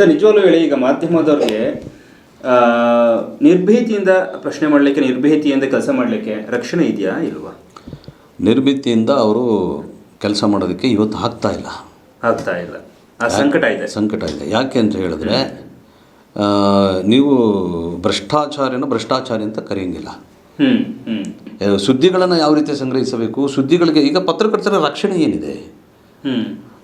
Sir ನಿಜವಾಗ್ಲೂ ಹೇಳಿ ಈಗ ಮಾಧ್ಯಮದವ್ರಿಗೆ ನಿರ್ಭೀತಿಯಿಂದ ಪ್ರಶ್ನೆ ಮಾಡಲಿಕ್ಕೆ ನಿರ್ಭೀತಿಯಿಂದ ಕೆಲಸ ಮಾಡಲಿಕ್ಕೆ ರಕ್ಷಣೆ ಇದೆಯಾ ಇಲ್ವಾ? ನಿರ್ಭೀತಿಯಿಂದ ಅವರು ಕೆಲಸ ಮಾಡೋದಕ್ಕೆ ಇವತ್ತು ಆಗ್ತಾ ಇಲ್ಲ. ಆಗ್ತಾ ಇಲ್ಲ. ಆ ಸಂಕಟ ಇದೆ. ಸಂಕಟ ಇದೆ. ಯಾಕೆ ಅಂತ ಹೇಳಿದ್ರೆ ನೀವು ಭ್ರಷ್ಟಾಚಾರನ ಭ್ರಷ್ಟಾಚಾರಿ ಅಂತ ಕರೆಯಂಗಿಲ್ಲ. ಸುದ್ದಿಗಳನ್ನು ಯಾವ ರೀತಿ ಸಂಗ್ರಹಿಸಬೇಕು? ಸುದ್ದಿಗಳಿಗೆ ಈಗ ಪತ್ರಕರ್ತರ ರಕ್ಷಣೆ ಏನಿದೆ?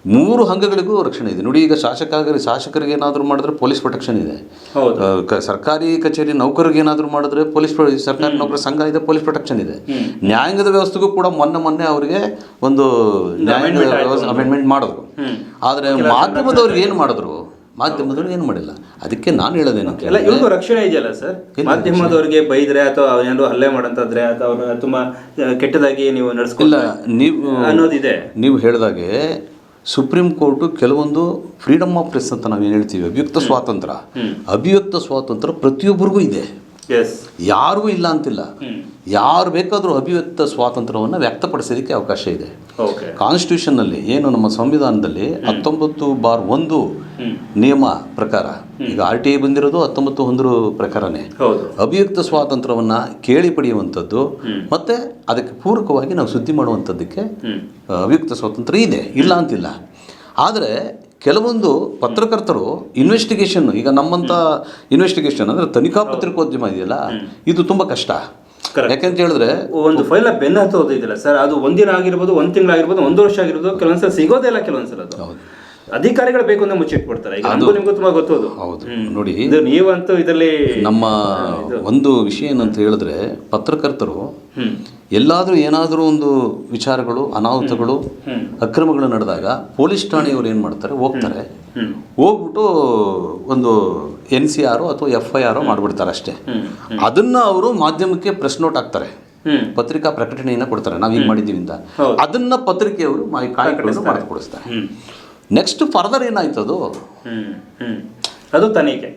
ಮೂರು ಅಂಗಗಳಿಗೂ ರಕ್ಷಣೆ ಇದೆ. ನೋಡಿ ಈಗ ಶಾಸಕ ಶಾಸಕರಿಗೆ ಏನಾದರೂ ಮಾಡಿದ್ರೆ ಪೊಲೀಸ್ ಪ್ರೊಟೆಕ್ಷನ್ ಇದೆ. ಕ- ಸರ್ಕಾರಿ ಕಚೇರಿ ನೌಕರಿಗೆ ಏನಾದರೂ ಮಾಡಿದ್ರೆ ಪೊಲೀಸ್ ಸರ್ಕಾರಿ ನೌಕರ ಸಂಘ ಇದೆ ಪೊಲೀಸ್ ಪ್ರೊಟೆಕ್ಷನ್ ಇದೆ. ನ್ಯಾಯಾಂಗದ ವ್ಯವಸ್ಥೆಗೂ ಕೂಡ ಮೊನ್ನೆ ಮೊನ್ನೆ ಅವರಿಗೆ ಒಂದು ನ್ಯಾಯಾಂಗದ ಅಮೆಂಡ್ಮೆಂಟ್ ಮಾಡಿದ್ರು. ಆದರೆ ಮಾಧ್ಯಮದವ್ರಿಗೆ ಏನು ಮಾಡಿದ್ರು? ಮಾಧ್ಯಮದವ್ರು ಏನು ಮಾಡಿಲ್ಲ. ಅದಕ್ಕೆ ನಾನು ಹೇಳೋದೇನಂತ ಇಲ್ಲ ಇವ್ರಿಗೂ ರಕ್ಷಣೆ ಇದೆಯಲ್ಲ ಸರ್? ಮಾಧ್ಯಮದವ್ರಿಗೆ ಬೈದ್ರೆ ಅಥವಾ ಏನಾದ್ರು ಹಲ್ಲೆ ಮಾಡಂತಾದ್ರೆ ಅಥವಾ ತುಂಬಾ ಕೆಟ್ಟದಾಗಿ ನೀವು ನಡೆಸ್ಕೊಳ್ಳ ನೀವು ಅನ್ನೋದಿದೆ. ನೀವು ಹೇಳಿದಾಗೆ ಸುಪ್ರೀಂ ಕೋರ್ಟು ಕೆಲವೊಂದು ಫ್ರೀಡಮ್ ಆಫ್ ಪ್ರೆಸ್ ಅಂತ ನಾವೇನು ಹೇಳ್ತೀವಿ? ಅಭಿವ್ಯಕ್ತ ಸ್ವಾತಂತ್ರ್ಯ ಅಭಿವ್ಯಕ್ತ ಸ್ವಾತಂತ್ರ್ಯ ಪ್ರತಿಯೊಬ್ಬರಿಗೂ ಇದೆ. ಯಾರಿಗೂ ಇಲ್ಲ ಅಂತಿಲ್ಲ. ಯಾರು ಬೇಕಾದರೂ ಅಭಿವ್ಯಕ್ತ ಸ್ವಾತಂತ್ರ್ಯವನ್ನು ವ್ಯಕ್ತಪಡಿಸೋದಕ್ಕೆ ಅವಕಾಶ ಇದೆ. ಕಾನ್ಸ್ಟಿಟ್ಯೂಷನ್ನಲ್ಲಿ ಏನು ನಮ್ಮ ಸಂವಿಧಾನದಲ್ಲಿ ಹತ್ತೊಂಬತ್ತು ಬಾರ್ ಒಂದು ನಿಯಮ ಪ್ರಕಾರ ಈಗ ಆರ್ ಟಿ ಐ ಬಂದಿರೋದು ಹತ್ತೊಂಬತ್ತು ಒಂದರ ಪ್ರಕಾರನೇ. ಅಭಿವ್ಯಕ್ತ ಸ್ವಾತಂತ್ರ್ಯವನ್ನು ಕೇಳಿ ಪಡೆಯುವಂಥದ್ದು ಮತ್ತು ಅದಕ್ಕೆ ಪೂರಕವಾಗಿ ನಾವು ಸುದ್ದಿ ಮಾಡುವಂಥದ್ದಕ್ಕೆ ಅಭಿವ್ಯಕ್ತ ಸ್ವಾತಂತ್ರ್ಯ ಇದೆ. ಇಲ್ಲ ಅಂತಿಲ್ಲ. ಆದರೆ ಕೆಲವೊಂದು ಪತ್ರಕರ್ತರು ಇನ್ವೆಸ್ಟಿಗೇಷನ್ ಈಗ ನಮ್ಮಂಥ ಇನ್ವೆಸ್ಟಿಗೇಷನ್ ಅಂದರೆ ತನಿಖಾ ಪತ್ರಿಕೋದ್ಯಮ ಇದೆಯಲ್ಲ? ಇದು ತುಂಬ ಕಷ್ಟ. ಯಾಕೆಂತ ಹೇಳಿದ್ರೆ ಒಂದು ಫೈಲ್ ಬೆನ್ನ ಹತ್ತೋದು ಇದೆಯಲ್ಲ ಸರ್? ಅದು ಒಂದಿನ ಆಗಿರ್ಬೋದು ಒಂದ್ ತಿಂಗಳಾಗಿರ್ಬೋದು ಒಂದು ವರ್ಷ ಆಗಿರ್ಬೋದು ಕೆಲವೊಂದ್ಸಲ ಸಿಗೋದೇ ಇಲ್ಲ ಕೆಲವೊಂದ್ಸಲ ಅದು. ಅಧಿಕಾರಿಗಳು ಬೇಕು ಅಂತ ಮುಚ್ಚಿಟ್ಬಿಡ್ತಾರೆ ನಮಗೂ ತುಂಬಾ ಗೊತ್ತೋದು ಹೌದು. ನೋಡಿ ಇದು ನೀವಂತೂ ಇದರಲ್ಲಿ ನಮ್ಮ ಒಂದು ವಿಷಯ ಏನಂತ ಹೇಳಿದ್ರೆ ಪತ್ರಕರ್ತರು ಎಲ್ಲಾದರೂ ಏನಾದರೂ ಒಂದು ವಿಚಾರಗಳು ಅನಾಹುತಗಳು. ಅಕ್ರಮಗಳು ನಡೆದಾಗ ಪೊಲೀಸ್ ಠಾಣೆಯವರು ಏನು ಮಾಡ್ತಾರೆ? ಹೋಗ್ತಾರೆ. ಹೋಗ್ಬಿಟ್ಟು ಒಂದು ಎನ್ ಸಿ ಆರ್ ಅಥವಾ ಎಫ್ ಐ ಆರ್ ಮಾಡಿಬಿಡ್ತಾರೆ ಅಷ್ಟೇ. ಅದನ್ನ ಅವರು ಮಾಧ್ಯಮಕ್ಕೆ ಪ್ರೆಸ್ ನೋಟ್ ಹಾಕ್ತಾರೆ. ಪತ್ರಿಕಾ ಪ್ರಕಟಣೆಯನ್ನು ಕೊಡ್ತಾರೆ. ನಾವು ಹಿಂಗೆ ಮಾಡಿದ್ದೀವಿ ಅಂತ. ಅದನ್ನ ಪತ್ರಿಕೆಯವರು ಮಾ ಕಾಯ್ಕೊಂಡು ಮಾಡಿ ಕೊಡಿಸ್ತಾರೆ ನೆಕ್ಸ್ಟ್ ಫರ್ದರ್ ಏನಾಯ್ತು ಹ್ಮ್ ಅದು ತನಿಖೆ.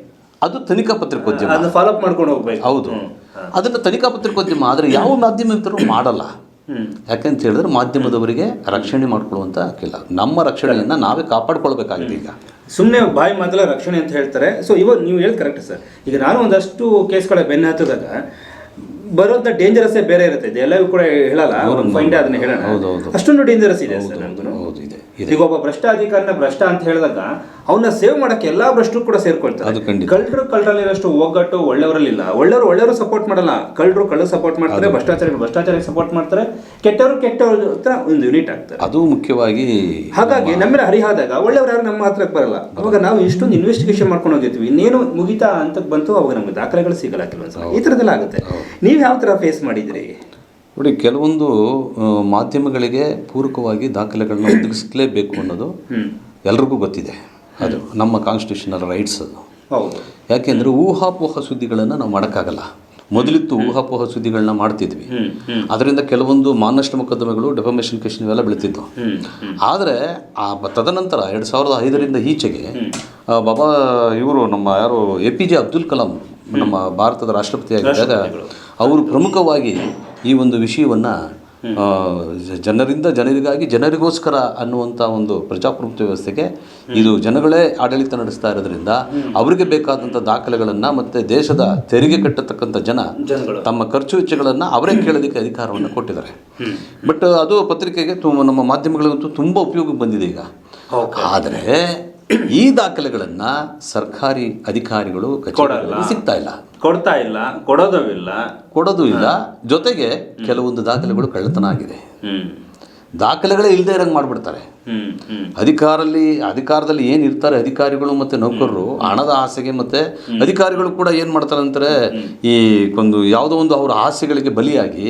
ಅದು ತನಿಖಾ ಪತ್ರಿಕೋದ್ಯಮ. ಫಾಲೋಅಪ್ ಫಾಲೋ ಮಾಡ್ಕೊಂಡು ಹೋಗ್ಬೇಕು. ಹೌದು. ಅದನ್ನು ತನಿಖಾ ಪತ್ರಿಕೋದ್ಯಮ ಆದರೆ ಯಾವ ಮಾಧ್ಯಮಿಕರು ಮಾಡಲ್ಲ. ಹ್ಮ್. ಯಾಕೆಂತ ಹೇಳಿದ್ರೆ ಮಾಧ್ಯಮದವರಿಗೆ ರಕ್ಷಣೆ ಮಾಡ್ಕೊಳ್ಳುವಂತ ಹಾಕಿಲ್ಲ ನಮ್ಮ ರಕ್ಷಣೆಯನ್ನು ನಾವೇ ಕಾಪಾಡ್ಕೊಳ್ಬೇಕಾಗಿದೆ ಈಗ. ಸುಮ್ಮನೆ ಬಾಯಿ ಮಾತಲ್ಲ ರಕ್ಷಣೆ ಅಂತ ಹೇಳ್ತಾರೆ. ಸೊ ಇವಾಗ ನೀವು ಹೇಳಿ ಕರೆಕ್ಟ್ ಸರ್. ಈಗ ನಾನು ಒಂದಷ್ಟು ಕೇಸ್ಗಳ ಬೆನ್ನ ಹತ್ತಿದಾಗ ಬರೋಂಥ ಡೇಂಜರಸ್ಸೇ ಬೇರೆ ಇರುತ್ತೆ. ಎಲ್ಲವೂ ಕೂಡ ಹೇಳಲ್ಲ. ಅವ್ರು ಫೈಂಡ್ ಅದನ್ನ ಹೇಳೋಣ. ಹೌದು, ಹೌದು. ಅಷ್ಟೊಂದು ಡೇಂಜರಸ್ ಇದೆ ಸರ್ ಹೌದು. ಈಗ ಒಬ್ಬ ಭ್ರಷ್ಟಾಧಿಕಾರಿನ ಭ್ರಷ್ಟ ಅಂತ ಹೇಳಿದಾಗ ಅವನ್ನ ಸೇವ್ ಮಾಡಕ್ಕೆ ಎಲ್ಲಾ ಭ್ರಷ್ಟರು ಕೂಡ ಸೇರ್ಕೊಳ್ತಾರೆ. ಕಳ್ಳರು ಕಳ್ಳರಲ್ಲಿರೋಷ್ಟು ಒಗ್ಗಟ್ಟು ಒಳ್ಳೆಯವರಲ್ಲಿಲ್ಲ. ಒಳ್ಳೆಯವರು ಒಳ್ಳೆಯವರು ಸಪೋರ್ಟ್ ಮಾಡಲ್ಲ. ಕಳ್ಳರು ಕಳ್ಳರು ಸಪೋರ್ಟ್ ಮಾಡ್ತಾರೆ ಭ್ರಷ್ಟಾಚಾರ ಭ್ರಷ್ಟಾಚಾರಕ್ಕೆ ಸಪೋರ್ಟ್ ಮಾಡ್ತಾರೆ. ಕೆಟ್ಟವರು ಕೆಟ್ಟವ್ರ ಹತ್ರ ಒಂದು ಯೂನಿಟ್ ಆಗ್ತಾರೆ. ಅದು ಮುಖ್ಯವಾಗಿ ಹಾಗಾಗಿ ನಮ್ಮ ಹರಿಹಾದಾಗ ಒಳ್ಳೆಯವರು ಯಾರು ನಮ್ಮ ಹತ್ರಕ್ಕೆ ಬರಲ್ಲ. ಅವಾಗ ನಾವು ಇಷ್ಟೊಂದು ಇನ್ವೆಸ್ಟಿಗೇಷನ್ ಮಾಡ್ಕೊಂಡು ಹೋಗಿರ್ತೀವಿ ಇನ್ನೇನು ಮುಗಿತಾ ಅಂತ ಬಂತು ಅವಾಗ ನಮ್ಗೆ ದಾಖಲೆಗಳು ಸಿಗಲ್ಲ ಕೆಲವೊಂದ್ಸಲ. ಈ ಥರದ್ದೆಲ್ಲ ಆಗುತ್ತೆ. ನೀವು ಯಾವ ಥರ ಫೇಸ್ ಮಾಡಿದ್ರಿ? ನೋಡಿ ಕೆಲವೊಂದು ಮಾಧ್ಯಮಗಳಿಗೆ ಪೂರಕವಾಗಿ ದಾಖಲೆಗಳನ್ನ ಒದಗಿಸಲೇಬೇಕು ಅನ್ನೋದು ಎಲ್ರಿಗೂ ಗೊತ್ತಿದೆ. ಅದು ನಮ್ಮ ಕಾನ್ಸ್ಟಿಟ್ಯೂಷನಲ್ ರೈಟ್ಸ್ ಅದು. ಯಾಕೆಂದರೆ ಊಹಾಪೋಹ ಸುದ್ದಿಗಳನ್ನು ನಾವು ಮಾಡೋಕ್ಕಾಗಲ್ಲ. ಮೊದಲಿತ್ತು ಊಹಾಪೋಹ ಸುದ್ದಿಗಳನ್ನ ಮಾಡ್ತಿದ್ವಿ. ಅದರಿಂದ ಕೆಲವೊಂದು ಮಾನಷ್ಟ ಮೊಕದ್ದಮೆಗಳು ಡೆಫಮೇಷನ್ ಕೇಶನ್ ಇವೆಲ್ಲ ಬೆಳೀತಿದ್ವು. ಆದರೆ ಆ ತದನಂತರ ಎರಡು ಸಾವಿರದ ಐದರಿಂದ ಈಚೆಗೆ ಬಾಬಾ ಇವರು ನಮ್ಮ ಯಾರು A P J Abdul Kalam ನಮ್ಮ ಭಾರತದ ರಾಷ್ಟ್ರಪತಿ ಆಗಿದ್ದಾಗ ಅವರು ಪ್ರಮುಖವಾಗಿ ಈ ಒಂದು ವಿಷಯವನ್ನು ಜನರಿಂದ ಜನರಿಗಾಗಿ ಜನರಿಗೋಸ್ಕರ ಅನ್ನುವಂಥ ಒಂದು ಪ್ರಜಾಪ್ರಭುತ್ವ ವ್ಯವಸ್ಥೆಗೆ ಇದು ಜನಗಳೇ ಆಡಳಿತ ನಡೆಸ್ತಾ ಇರೋದ್ರಿಂದ ಅವರಿಗೆ ಬೇಕಾದಂಥ ದಾಖಲೆಗಳನ್ನು ಮತ್ತು ದೇಶದ ತೆರಿಗೆ ಕಟ್ಟತಕ್ಕಂಥ ಜನ ತಮ್ಮ ಖರ್ಚು ವೆಚ್ಚಗಳನ್ನು ಅವರೇ ಕೇಳೋದಕ್ಕೆ ಅಧಿಕಾರವನ್ನು ಕೊಟ್ಟಿದ್ದಾರೆ. ಬಟ್ ಅದು ಪತ್ರಿಕೆಗೆ ನಮ್ಮ ಮಾಧ್ಯಮಗಳಿಗಂತೂ ತುಂಬ ಉಪಯೋಗಕ್ಕೆ ಬಂದಿದೆ ಈಗ. ಆದರೆ ಈ ದಾಖಲೆಗಳನ್ನು ಸರ್ಕಾರಿ ಅಧಿಕಾರಿಗಳು ಕಚೇರಿಗಳಲ್ಲಿ ಸಿಗ್ತಾ ಇಲ್ಲ. ಕೊಡ್ತಾ ಇಲ್ಲ ಕೊಡೋದವಿಲ್ಲ ಕೊಡೋದು ಇಲ್ಲ. ಜೊತೆಗೆ ಕೆಲವೊಂದು ದಾಖಲೆಗಳು ಕಳ್ಳತನ ಆಗಿದೆ ದಾಖಲೆಗಳೇ ಇಲ್ಲದೆ ಇರಂಗೆ ಮಾಡಿಬಿಡ್ತಾರೆ. ಅಧಿಕಾರಲ್ಲಿ ಅಧಿಕಾರದಲ್ಲಿ ಏನು ಇರ್ತಾರೆ ಅಧಿಕಾರಿಗಳು ಮತ್ತು ನೌಕರರು ಹಣದ ಆಸೆಗೆ ಮತ್ತು ಅಧಿಕಾರಿಗಳು ಕೂಡ ಏನು ಮಾಡ್ತಾರೆ ಅಂತಾರೆ ಈ ಒಂದು ಯಾವುದೋ ಒಂದು ಅವರ ಆಸೆಗಳಿಗೆ ಬಲಿಯಾಗಿ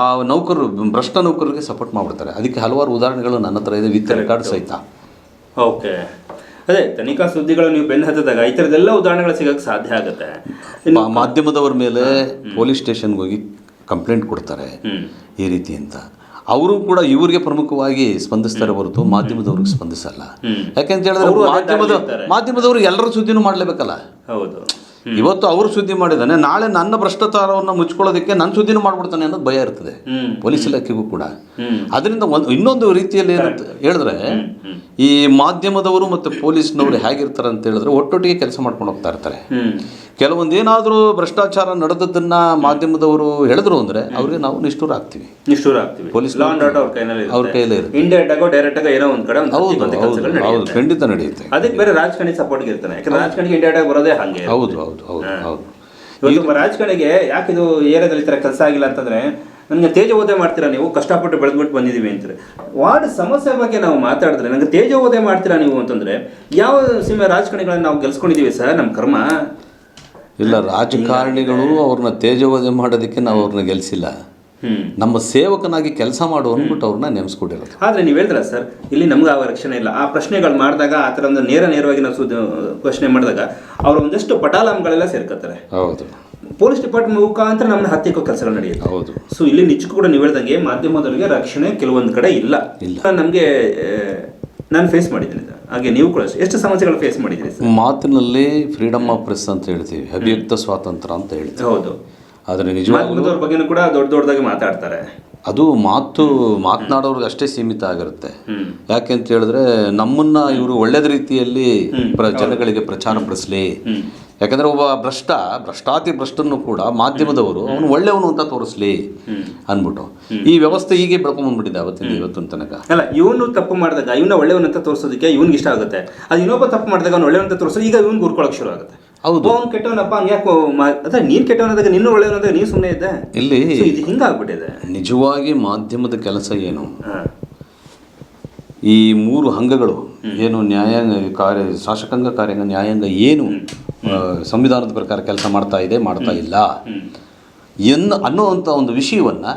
ಆ ನೌಕರರು ಭ್ರಷ್ಟ ನೌಕರರಿಗೆ ಸಪೋರ್ಟ್ ಮಾಡಿಬಿಡ್ತಾರೆ. ಅದಕ್ಕೆ ಹಲವಾರು ಉದಾಹರಣೆಗಳು ನನ್ನ ಹತ್ರ ಇದೆ ವಿತ್ ರೆಕಾರ್ಡ್ ಸಹಿತ. ಓಕೆ ಅದೇ ತನಿಖಾ ಸುದ್ದಿಗಳು ನೀವು ಬೆನ್ನು ಹತ್ತಿದಾಗ ಈ ಥರದ್ದೆಲ್ಲ ಉದಾಹರಣೆಗಳು ಸಿಗಕ್ಕೆ ಸಾಧ್ಯ ಆಗುತ್ತೆ. ಮಾಧ್ಯಮದವರ ಮೇಲೆ ಪೊಲೀಸ್ ಸ್ಟೇಷನ್ಗೆ ಹೋಗಿ ಕಂಪ್ಲೇಂಟ್ ಕೊಡ್ತಾರೆ. ಈ ರೀತಿ ಅಂತ. ಅವರು ಕೂಡ ಇವರಿಗೆ ಪ್ರಮುಖವಾಗಿ ಸ್ಪಂದಿಸ್ತಾರೆ ಹೊರತು ಮಾಧ್ಯಮದವ್ರಿಗೆ ಸ್ಪಂದಿಸಲ್ಲ. ಯಾಕೆಂತ ಹೇಳಿದ್ರೆ ಅವ್ರು ಅದೇ ಮಾಧ್ಯಮದ ದಾರಿಲಿ ಇರ್ತಾರೆ. ಮಾಧ್ಯಮದವರು ಎಲ್ಲರ ಸುದ್ದಿನೂ ಮಾಡಲೇಬೇಕಲ್ಲ? ಹೌದು. ಇವತ್ತು ಅವರು ಸುದ್ದಿ ಮಾಡಿದಾನೆ ನಾಳೆ ನನ್ನ ಭ್ರಷ್ಟಾಚಾರವನ್ನು ಮುಚ್ಕೊಳ್ಳೋದಕ್ಕೆ ನನ್ನ ಸುದ್ದಿನೂ ಮಾಡ್ಬಿಡ್ತಾನೆ ಅನ್ನೋದು ಭಯ ಇರ್ತದೆ. ಪೊಲೀಸ್ ಇಲಾಖೆಗೂ ಕೂಡ. ಅದರಿಂದ ಒಂದು ಇನ್ನೊಂದು ರೀತಿಯಲ್ಲಿ ಏನಂತ ಹೇಳಿದ್ರೆ ಈ ಮಾಧ್ಯಮದವರು ಮತ್ತು ಪೊಲೀಸ್ನವರು ಹೇಗಿರ್ತಾರೆ ಅಂತ ಹೇಳಿದ್ರೆ ಒಟ್ಟೊಟ್ಟಿಗೆ ಕೆಲಸ ಮಾಡ್ಕೊಂಡು ಹೋಗ್ತಾ ಇರ್ತಾರೆ. ಕೆಲವೊಂದು ಏನಾದರೂ ಭ್ರಷ್ಟಾಚಾರ ನಡೆದದ್ದನ್ನ ಮಾಧ್ಯಮದವರು ಹೇಳಿದ್ರು ಅಂದ್ರೆ ಅವ್ರಿಗೆ ನಾವು ನಿಷ್ಠೂರ ಆಗ್ತೀವಿ ನಿಷ್ಠೂರ ಆಗ್ತೀವಿ ಪೊಲೀಸ್ ಅವ್ರ ಕೈಯಲ್ಲೇ ಇರುತ್ತೆ. ಇಂಡೈರೆಕ್ಟ್ ಆಗೋ ಡೈರೆಕ್ಟ್ ಆಗೋ ಏನೋ ಒಂದ್ ಕಡೆ ಹೌದು ಹೌದು ಖಂಡಿತ ನಡೆಯುತ್ತೆ. ಅದಕ್ಕೆ ಬೇರೆ ರಾಜಕಾರಣಿ ಸಪೋರ್ಟ್ ಇರ್ತಾನೆ ಯಾಕಂದ್ರೆ ರಾಜಕಾರಣಿಗೆ ಇಂಡೈರೆಕ್ಟ್ ಆಗಿ ಬರೋದೇ ಹಾಗೆ ಹೌದು ಹೌದು ಹೌದು ಹೌದು. ಇವತ್ತು ರಾಜಕಾರಣಿಗೆ ಯಾಕೆ ಇದು ಏರಿಯಾದಲ್ಲಿ ಈ ಥರ ಕೆಲಸ ಆಗಿಲ್ಲ ಅಂತಂದ್ರೆ ನನಗೆ ತೇಜೋವಧೆ ಮಾಡ್ತೀರಾ ನೀವು? ಕಷ್ಟಪಟ್ಟು ಬೆಳೆದ್ಬಿಟ್ಟು ಬಂದಿದ್ದೀವಿ ಅಂತಾರೆ. ವಾರ್ಡ್ ಸಮಸ್ಯೆ ಬಗ್ಗೆ ನಾವು ಮಾತಾಡಿದ್ರೆ ನನಗೆ ತೇಜೋವಧೆ ಮಾಡ್ತೀರಾ ನೀವು? ಅಂತಂದ್ರೆ ಯಾವ ಸಿನಿಮಾ ರಾಜಕಾರಣಿಗಳನ್ನ ನಾವು ಗೆಲ್ಸ್ಕೊಂಡಿದ್ದೀವಿ ಸರ್ ನಮ್ಮ ಕರ್ಮ? ಇಲ್ಲ ರಾಜಕಾರಣಿಗಳು ಅವ್ರನ್ನ ತೇಜವಧೆ ಮಾಡೋದಕ್ಕೆ ನಾವು ಅವ್ರನ್ನ ಗೆಲ್ಸಿಲ್ಲ. ನಮ್ಮ ಸೇವಕನಾಗಿ ಕೆಲಸ ಮಾಡು ಅಂದ್ಬಿಟ್ಟು ಅವ್ರನ್ನ ನೇಮಿಸ್ಕೊಂಡಿರೋದು. ಆದ್ರೆ ನೀವು ಹೇಳಿದ್ರ ಸರ್ ಇಲ್ಲಿ ನಮ್ಗೆ ಆ ರಕ್ಷಣೆ ಇಲ್ಲ. ಆ ಪ್ರಶ್ನೆಗಳು ಮಾಡಿದಾಗ ಆ ಥರ ಒಂದು ನೇರ ನೇರವಾಗಿ ನಾವು ಪ್ರಶ್ನೆ ಮಾಡಿದಾಗ ಅವ್ರ ಒಂದಷ್ಟು ಪಟಾಲಾಮ್ಗಳೆಲ್ಲ ಸೇರ್ಕೋತಾರೆ. ಹೌದು. ಪೊಲೀಸ್ ಡಿಪಾರ್ಟ್ಮೆಂಟ್ ಮುಖಾಂತರ ನಮ್ಮನ್ನ ಹತ್ತಿಕ್ಕೋ ಕೆಲಸ ನಡೆಯುತ್ತೆ. ಹೌದು. ಸೊ ಇಲ್ಲಿ ನಿಜಕ್ಕೂ ಕೂಡ ನೀವು ಹೇಳ್ದಂಗೆ ಮಾಧ್ಯಮದವರಿಗೆ ರಕ್ಷಣೆ ಕೆಲವೊಂದು ಕಡೆ ಇಲ್ಲ. ಇಲ್ಲ. ನಮಗೆ ನಾನು ಫೇಸ್ ಮಾಡಿದ್ದೀನಿ ಸರ್. ಹಾಗೆ ನೀವು ಕೂಡ ಅಷ್ಟೇ. ಎಷ್ಟು ಸಮಸ್ಯೆಗಳು ಫೇಸ್ ಮಾಡಿದ್ದೀರಿ ಸರ್? ಮಾತಿನಲ್ಲಿ ಫ್ರೀಡಮ್ ಆಫ್ ಪ್ರೆಸ್ ಅಂತ ಹೇಳ್ತೀವಿ. ಅಭಿವ್ಯಕ್ತ ಸ್ವಾತಂತ್ರ್ಯ ಅಂತ ಹೇಳ್ತೀವಿ. ಹೌದು. ಆದರೆ ನಿಜವಾಗ್ಲೂ ಮಾಧ್ಯಮದವ್ರ ಬಗ್ಗೆನೂ ಕೂಡ ದೊಡ್ಡ ದೊಡ್ಡದಾಗಿ ಮಾತಾಡ್ತಾರೆ. ಅದು ಮಾತು ಮಾತನಾಡೋರ್ಗೆ ಅಷ್ಟೇ ಸೀಮಿತ ಆಗಿರುತ್ತೆ. ಹ್ಮ್. ಯಾಕೆ ಅಂತ ಹೇಳಿದ್ರೆ ನಮ್ಮನ್ನ ಇವರು ಒಳ್ಳೆದ ರೀತಿಯಲ್ಲಿ ಪ್ರ ಜನಗಳಿಗೆ ಪ್ರಚಾರ ಪಡಿಸ್ಲಿ. ಯಾಕಂದ್ರೆ ಒಬ್ಬ ಭ್ರಷ್ಟ ಭ್ರಷ್ಟಾತಿ ಭ್ರಷ್ಟನ್ನು ಕೂಡ ಮಾಧ್ಯಮದವರು ಅವನು ಒಳ್ಳೆಯವನು ಅಂತ ತೋರಿಸ್ಲಿ ಅಂದ್ಬಿಟ್ಟು. ಈ ವ್ಯವಸ್ಥೆ ಹೀಗೆ ಬೆಳ್ಕೊಂಬಂದ್ಬಿಟ್ಟಿದೆ ಅವತ್ತಿನ ಇವತ್ತಿನ ತನಕ. ಅಲ್ಲ ಇವನು ತಪ್ಪು ಮಾಡಿದಾಗ ಇವನ ಒಳ್ಳೆಯವನಂತ ತೋರಿಸೋದಕ್ಕೆ ಇವನಿಗೆ ಇಷ್ಟ ಆಗುತ್ತೆ. ಅದು ಇನ್ನೊಬ್ಬ ತಪ್ಪು ಮಾಡಿದಾಗ ಅವ್ನು ಒಳ್ಳೆಯವನಂತ ತೋರಿಸೋದು ಈಗ ಇವನು ಗುರ್ಕೊಳಕ್ ಶುರು ಆಗುತ್ತೆ. ಹೌದು. ಅವ್ನು ಕೆಟ್ಟವನಪ್ಪ ಯಾಕೋ ಅದ ನೀನು ಕೆಟ್ಟವನಾದಾಗ ನಿನ್ನ ಒಳ್ಳೆಯವನಾದಾಗ ನೀನು ಸುಮ್ಮನೆ ಇದ್ದೆ? ಇಲ್ಲಿ ಇದು ಹಿಂಗಾಗ್ಬಿಟ್ಟಿದೆ. ನಿಜವಾಗಿ ಮಾಧ್ಯಮದ ಕೆಲಸ ಏನು? ಈ ಮೂರು ಅಂಗಗಳು ಏನು ನ್ಯಾಯಾಂಗ ಕಾರ್ಯ ಶಾಸಕಾಂಗ ಕಾರ್ಯಾಂಗ ನ್ಯಾಯಾಂಗ ಏನು? ಸಂವಿಧಾನದ ಪ್ರಕಾರ ಕೆಲಸ ಮಾಡ್ತಾ ಇದೆ ಮಾಡ್ತಾ ಇಲ್ಲ. ಎನ್ನು ಅನ್ನುವಂಥ ಒಂದು ವಿಷಯವನ್ನು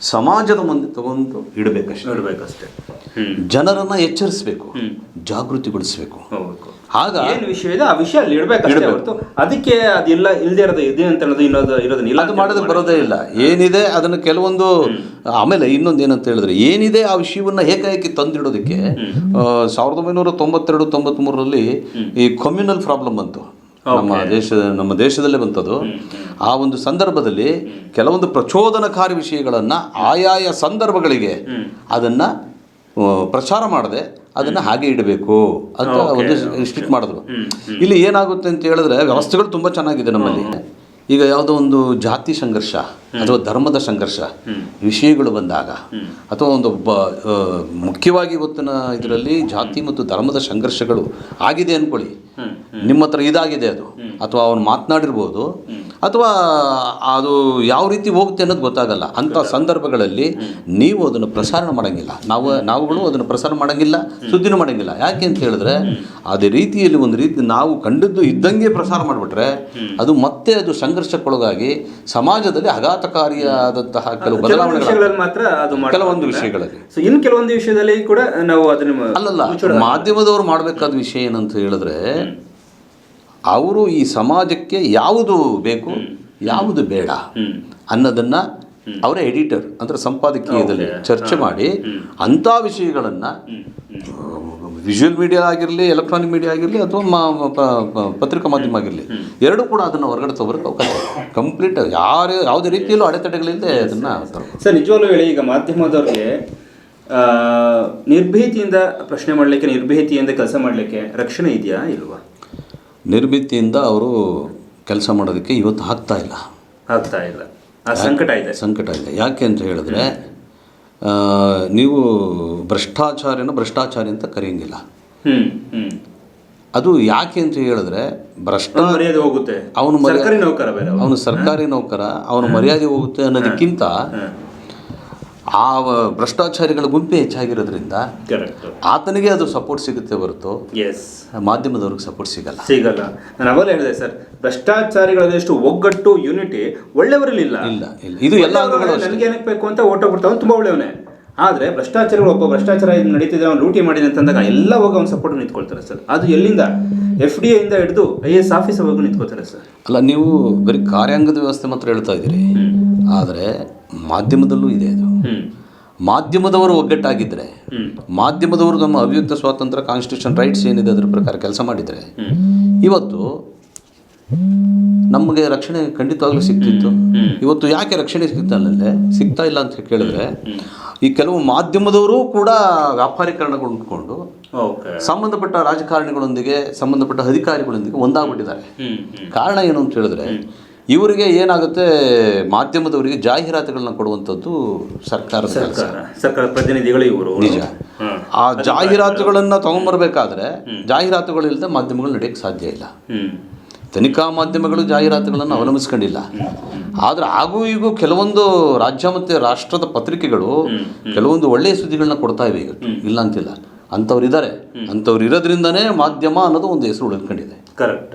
ಸಮಾಜದ ಮುಂದೆ ತಗೊಂಡು ಇಡಬೇಕಷ್ಟೇ. ಇಡಬೇಕಷ್ಟೇ. ಜನರನ್ನ ಎಚ್ಚರಿಸಬೇಕು. ಜಾಗೃತಿಗೊಳಿಸಬೇಕು. ಆಗ ಏನು ವಿಷಯ ಇದೆ ಆ ವಿಷಯ ಅಲ್ಲಿ ಇಡಬೇಕಷ್ಟೇ ಇಡ್ಬೇಕು. ಹೊರತು. ಅದಕ್ಕೆ ಅದಿಲ್ಲ ಇಲ್ಲದೇ ಇರೋದು ಇದೆ ಅಂತ ಅನ್ನೋದು ಇನ್ನೊಂದು ಇರೋದನ್ನ ಇಲ್ಲ ಅದು ಮಾಡೋದಕ್ಕೆ ಬರೋದೇ ಇಲ್ಲ. ಏನಿದೆ ಅದನ್ನು ಕೆಲವೊಂದು ಆಮೇಲೆ ಇನ್ನೊಂದು ಏನಂತ ಹೇಳಿದ್ರೆ ಏನಿದೆ ಆ ವಿಷಯವನ್ನು ಏಕಾಏಕಿ ತಂದಿಡೋದಕ್ಕೆ ಸಾವಿರದ ಒಂಬೈನೂರ ತೊಂಬತ್ತೆರಡು ತೊಂಬತ್ಮೂರರಲ್ಲಿ ಈ ಕಮ್ಯುನಲ್ ಪ್ರಾಬ್ಲಮ್ ಬಂತು. ನಮ್ಮ ದೇಶ ನಮ್ಮ ದೇಶದಲ್ಲೇ ಬಂತದು. ಆ ಒಂದು ಸಂದರ್ಭದಲ್ಲಿ ಕೆಲವೊಂದು ಪ್ರಚೋದನಕಾರಿ ವಿಷಯಗಳನ್ನು ಆಯಾಯ ಸಂದರ್ಭಗಳಿಗೆ ಅದನ್ನು ಪ್ರಚಾರ ಮಾಡದೆ ಅದನ್ನು ಹಾಗೆ ಇಡಬೇಕು ಅಂತ ಒಂದು ಸ್ಟ್ರಿಕ್ಟ್ ಮಾಡಿದ್ರು. ಇಲ್ಲಿ ಏನಾಗುತ್ತೆ ಅಂತ ಹೇಳಿದ್ರೆ ವ್ಯವಸ್ಥೆಗಳು ತುಂಬ ಚೆನ್ನಾಗಿದೆ ನಮ್ಮಲ್ಲಿ. ಈಗ ಯಾವುದೋ ಒಂದು ಜಾತಿ ಸಂಘರ್ಷ ಅಥವಾ ಧರ್ಮದ ಸಂಘರ್ಷ ವಿಷಯಗಳು ಬಂದಾಗ ಅಥವಾ ಒಂದು ಬ ಮುಖ್ಯವಾಗಿ ಇವತ್ತಿನ ಇದರಲ್ಲಿ ಜಾತಿ ಮತ್ತು ಧರ್ಮದ ಸಂಘರ್ಷಗಳು ಆಗಿದೆ ಅಂದ್ಕೊಳ್ಳಿ. ನಿಮ್ಮ ಹತ್ರ ಇದಾಗಿದೆ ಅದು. ಅಥವಾ ಅವ್ನು ಮಾತನಾಡಿರ್ಬೋದು. ಅಥವಾ ಅದು ಯಾವ ರೀತಿ ಹೋಗುತ್ತೆ ಅನ್ನೋದು ಗೊತ್ತಾಗಲ್ಲ. ಅಂಥ ಸಂದರ್ಭಗಳಲ್ಲಿ ನೀವು ಅದನ್ನು ಪ್ರಸಾರ ಮಾಡೋಂಗಿಲ್ಲ. ನಾವು ನಾವುಗಳು ಅದನ್ನು ಪ್ರಸಾರ ಮಾಡೋಂಗಿಲ್ಲ ಸುದ್ದಿನೂ ಮಾಡೋಂಗಿಲ್ಲ. ಯಾಕೆ ಅಂತ ಹೇಳಿದ್ರೆ ಅದೇ ರೀತಿಯಲ್ಲಿ ಒಂದು ರೀತಿ ನಾವು ಕಂಡದ್ದು ಇದ್ದಂಗೆ ಪ್ರಸಾರ ಮಾಡಿಬಿಟ್ರೆ ಅದು ಮತ್ತೆ ಅದು ಸಂಘರ್ಷಕ್ಕೊಳಗಾಗಿ ಸಮಾಜದಲ್ಲಿ ಆಘಾತಕಾರಿಯಾದಂತಹ ಕೆಲವು ಬದಲಾವಣೆಗಳು ಮಾತ್ರ ಅದು. ಕೆಲವೊಂದು ವಿಷಯಗಳಲ್ಲಿ. ಇನ್ನು ಕೆಲವೊಂದು ವಿಷಯದಲ್ಲಿ ಕೂಡ ನಾವು ಅದನ್ನು ಅಲ್ಲಲ್ಲ ಮಾಧ್ಯಮದವರು ಮಾಡಬೇಕಾದ ವಿಷಯ ಏನಂತ ಹೇಳಿದ್ರೆ ಅವರು ಈ ಸಮಾಜಕ್ಕೆ ಯಾವುದು ಬೇಕು ಯಾವುದು ಬೇಡ ಅನ್ನೋದನ್ನು ಅವರೇ ಎಡಿಟರ್ ಅಂದರೆ ಸಂಪಾದಕೀಯದಲ್ಲಿ ಚರ್ಚೆ ಮಾಡಿ ಅಂಥ ವಿಷಯಗಳನ್ನು ವಿಜುವಲ್ ಮೀಡಿಯಾ ಆಗಿರಲಿ ಎಲೆಕ್ಟ್ರಾನಿಕ್ ಮೀಡಿಯಾ ಆಗಿರಲಿ ಅಥವಾ ಮಾ- ಪತ್ರಿಕಾ ಮಾಧ್ಯಮ ಆಗಿರಲಿ ಎರಡೂ ಕೂಡ ಅದನ್ನು ಹೊರಗಡೆ ತಗೋರಕ್ಕೆ ಅವಕಾಶ ಕಂಪ್ಲೀಟ್ ಯಾರು ಯಾವುದೇ ರೀತಿಯಲ್ಲೂ ಅಡೆತಡೆಗಳಿಲ್ಲದೆ ಅದನ್ನು ಸರ್ ನಿಜವಾಗ್ಲೂ ಹೇಳಿ ಈಗ ಮಾಧ್ಯಮದವ್ರಿಗೆ ನಿರ್ಭೀತಿಯಿಂದ ಪ್ರಶ್ನೆ ಮಾಡಲಿಕ್ಕೆ ನಿರ್ಭೀತಿಯಿಂದ ಕೆಲಸ ಮಾಡಲಿಕ್ಕೆ ರಕ್ಷಣೆ ಇದೆಯಾ ಇಲ್ವಾ? ನಿರ್ಮಿತಿಯಿಂದ ಅವರು ಕೆಲಸ ಮಾಡೋದಕ್ಕೆ ಇವತ್ತು ಆಗ್ತಾ ಇಲ್ಲ. ಆಗ್ತಾ ಇಲ್ಲ. ಆ ಸಂಕಟ ಇದೆ. ಸಂಕಟ ಇದೆ ಯಾಕೆ ಅಂತ ಹೇಳಿದ್ರೆ ನೀವು ಭ್ರಷ್ಟಾಚಾರ್ಯನ ಭ್ರಷ್ಟಾಚಾರಿ ಅಂತ ಕರೆಯಂಗಿಲ್ಲ. ಅದು ಯಾಕೆ ಅಂತ ಹೇಳಿದ್ರೆ ಭ್ರಷ್ಟ ಮರ್ಯಾದೆ ಹೋಗುತ್ತೆ. ಅವನು ಸರ್ಕಾರಿ ನೌಕರ ಅವನು. ಸರ್ಕಾರಿ ನೌಕರ ಅವನು ಮರ್ಯಾದೆ ಹೋಗುತ್ತೆ ಅನ್ನೋದಕ್ಕಿಂತ ಆ ವ- ಭ್ರಷ್ಟಾಚಾರಿಗಳ ಗುಂಪೇ ಹೆಚ್ಚಾಗಿರೋದ್ರಿಂದ ಆತನಿಗೆ ಅದು ಸಪೋರ್ಟ್ ಸಿಗುತ್ತೆ ಹೊರತು ಎಸ್ ಮಾಧ್ಯಮದವ್ರಿಗೆ ಸಪೋರ್ಟ್ ಸಿಗಲ್ಲ. ಸಿಗಲ್ಲ. ನಾನು ಅವಾಗಲೇ ಹೇಳಿದೆ ಸರ್ ಭ್ರಷ್ಟಾಚಾರಿಗಳಷ್ಟು ಒಗ್ಗಟ್ಟು ಯೂನಿಟಿ ಒಳ್ಳೆಯವರಲ್ಲಿಲ್ಲ ಇಲ್ಲ. ಇಲ್ಲ ಇದು ಎಲ್ಲ ನನಗೆ ಏನಕ್ಕೆ ಬೇಕು ಅಂತ ಓಟ ಹೋಗ್ಬಿಡ್ತಾವ ತುಂಬಾ ಒಳ್ಳೆಯವನೇ. ಆದರೆ ಭ್ರಷ್ಟಾಚಾರಿಗಳು ಒಬ್ಬ ಭ್ರಷ್ಟಾಚಾರ ನಡೀತಿದ್ರೆ ನಡೀತಿದೆ ಅವ್ನು ಲೂಟಿ ಮಾಡಿದೆ ಅಂತಂದಾಗ ಎಲ್ಲ ಹೋಗಿ ಅವ್ನು ಸಪೋರ್ಟ್ ನಿಂತ್ಕೊಳ್ತಾರೆ ಸರ್ ಅದು ಎಲ್ಲಿಂದ? ಎಫ್ ಡಿ ಇಂದ ಹಿಡಿದು ಐ ಎಸ್ ಆಫೀಸ್ ಹೋಗಿ ನಿಂತ್ಕೊಳ್ತಾರೆ ಸರ್ ಅಲ್ಲ ನೀವು ಬರೀ ಕಾರ್ಯಾಂಗದ ವ್ಯವಸ್ಥೆ ಮಾತ್ರ ಹೇಳ್ತಾ ಇದ್ದೀರಿ. ಆದರೆ ಮಾಧ್ಯಮದಲ್ಲೂ ಇದೆ ಅದು. ಮಾಧ್ಯಮದವರು ಒಗ್ಗಟ್ಟಾಗಿದ್ದರೆ ಮಾಧ್ಯಮದವರು ನಮ್ಮ ಅಭಿವ್ಯಕ್ತ ಸ್ವಾತಂತ್ರ್ಯ ಕಾನ್ಸ್ಟಿಟ್ಯೂಷನ್ ರೈಟ್ಸ್ ಏನಿದೆ ಅದರ ಪ್ರಕಾರ ಕೆಲಸ ಮಾಡಿದರೆ ಇವತ್ತು ನಮಗೆ ರಕ್ಷಣೆ ಖಂಡಿತವಾಗ್ಲೂ ಸಿಗ್ತಿತ್ತು. ಇವತ್ತು ಯಾಕೆ ರಕ್ಷಣೆ ಸಿಗ್ತಾ ಸಿಗ್ತಾ ಇಲ್ಲ ಅಂತ ಕೇಳಿದ್ರೆ ಈ ಕೆಲವು ಮಾಧ್ಯಮದವರು ಕೂಡ ವ್ಯಾಪಾರೀಕರಣಗೊಂಡ್ಕೊಂಡು ಸಂಬಂಧಪಟ್ಟ ರಾಜಕಾರಣಿಗಳೊಂದಿಗೆ ಸಂಬಂಧಪಟ್ಟ ಅಧಿಕಾರಿಗಳೊಂದಿಗೆ ಒಂದಾಗ್ಬಿಟ್ಟಿದ್ದಾರೆ. ಕಾರಣ ಏನು ಅಂತ ಹೇಳಿದ್ರೆ ಇವರಿಗೆ ಏನಾಗುತ್ತೆ ಮಾಧ್ಯಮದವರಿಗೆ ಜಾಹೀರಾತುಗಳನ್ನ ಕೊಡುವಂಥದ್ದು ಸರ್ಕಾರದ ಕೆಲಸ. ಸರ್ಕಾರ ಸರ್ಕಾರ ಪ್ರತಿನಿಧಿಗಳು ಇವರು. ನಿಜ. ಆ ಜಾಹೀರಾತುಗಳನ್ನ ತಗೊಂಬರ್ಬೇಕಾದ್ರೆ ಜಾಹೀರಾತುಗಳಿಲ್ಲದೆ ಮಾಧ್ಯಮಗಳು ನಡೆಯಕ್ಕೆ ಸಾಧ್ಯ ಇಲ್ಲ. ತನಿಖಾ ಮಾಧ್ಯಮಗಳು ಜಾಹೀರಾತುಗಳನ್ನು ಅವಲಂಬಿಸ್ಕೊಂಡಿಲ್ಲ. ಆದ್ರೆ ಹಾಗೂ ಈಗೂ ಕೆಲವೊಂದು ರಾಜ್ಯ ಮತ್ತು ರಾಷ್ಟ್ರದ ಪತ್ರಿಕೆಗಳು ಕೆಲವೊಂದು ಒಳ್ಳೆಯ ಸುದ್ದಿಗಳನ್ನ ಕೊಡ್ತಾ ಇವೆ ಈಗ ಇಲ್ಲ ಅಂತಿಲ್ಲ ಅಂಥವ್ರು ಇದ್ದಾರೆ ಅಂಥವ್ರು ಇರೋದ್ರಿಂದನೇ ಮಾಧ್ಯಮ ಅನ್ನೋದು ಒಂದು ಹೆಸರು ಉಳ್ಕೊಂಡಿದೆ ಕರೆಕ್ಟ್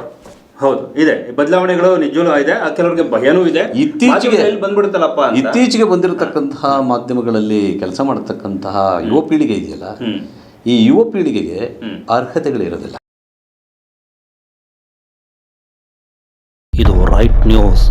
ಹೌದು ಇದೆ. ಬದಲಾವಣೆಗಳು ನಿಜವೂ ಇದೆ ಆ ಕೆಲವರಿಗೆ ಭಯನೂ ಇದೆ. ಇತ್ತೀಚೆಗೆ- ಬಂದ್ಬಿಡುತ್ತಲ್ಲಪ್ಪ ಅಂತ. ಇತ್ತೀಚೆಗೆ ಬಂದಿರತಕ್ಕಂತಹ ಮಾಧ್ಯಮಗಳಲ್ಲಿ ಕೆಲಸ ಮಾಡತಕ್ಕಂತಹ ಯುವ ಪೀಳಿಗೆ ಇದೆಯಲ್ಲ? ಈ ಯುವ ಪೀಳಿಗೆಗೆ ಅರ್ಹತೆಗಳಿರೋದಿಲ್ಲ ಇದು ರೈಟ್ ನ್ಯೂಸ್